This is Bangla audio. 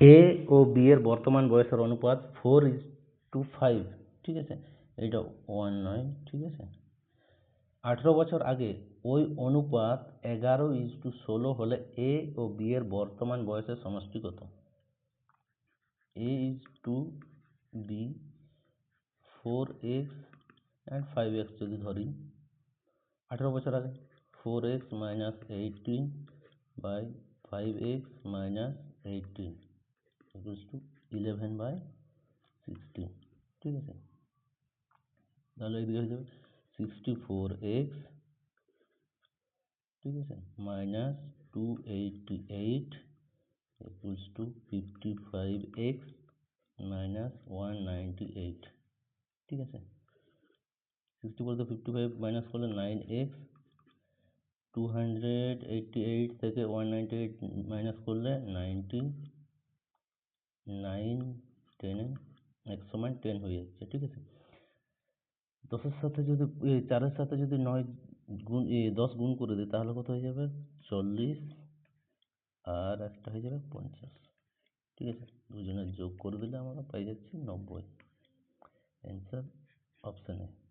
এ ও বি এর বর্তমান বয়সের অনুপাত ফোর ইজ টু ফাইভ ঠিক আছে? এইটা ওয়ান নয় ঠিক আছে? আঠেরো বছর আগে ওই অনুপাত এগারো ইজ টু ষোলো হলে এ ও বি এর বর্তমান বয়সের সমষ্টি কত? A is to B four x and five x যদি ধরি, আঠেরো বছর আগে four x minus eighteen by five x minus eighteen equals to eleven by sixteen ঠিক আছে? তাহলে এদিকে হয়ে যাবে সিক্সটি ফোর এক্স ঠিক আছে? Minus two eighty eight equals to fifty five x minus one ninety eight ঠিক আছে? সিক্সটি ফোর থেকে ফিফটি ফাইভ মাইনাস করলে nine x two hundred eighty eight থেকে ওয়ান নাইনটি এইট মাইনাস করলে নাইনটি নাইন টেনে এক সময় টেন হয়ে যাচ্ছে ঠিক আছে? দশের সাথে যদি এ, চারের সাথে যদি নয় গুণ এ, দশ গুণ করে দিই তাহলে কত হয়ে যাবে? চল্লিশ আর একটা হয়ে যাবে পঞ্চাশ ঠিক আছে? দুজনের যোগ করে দিলে আমরা পাই যাচ্ছি নব্বই অ্যান্সার অপশান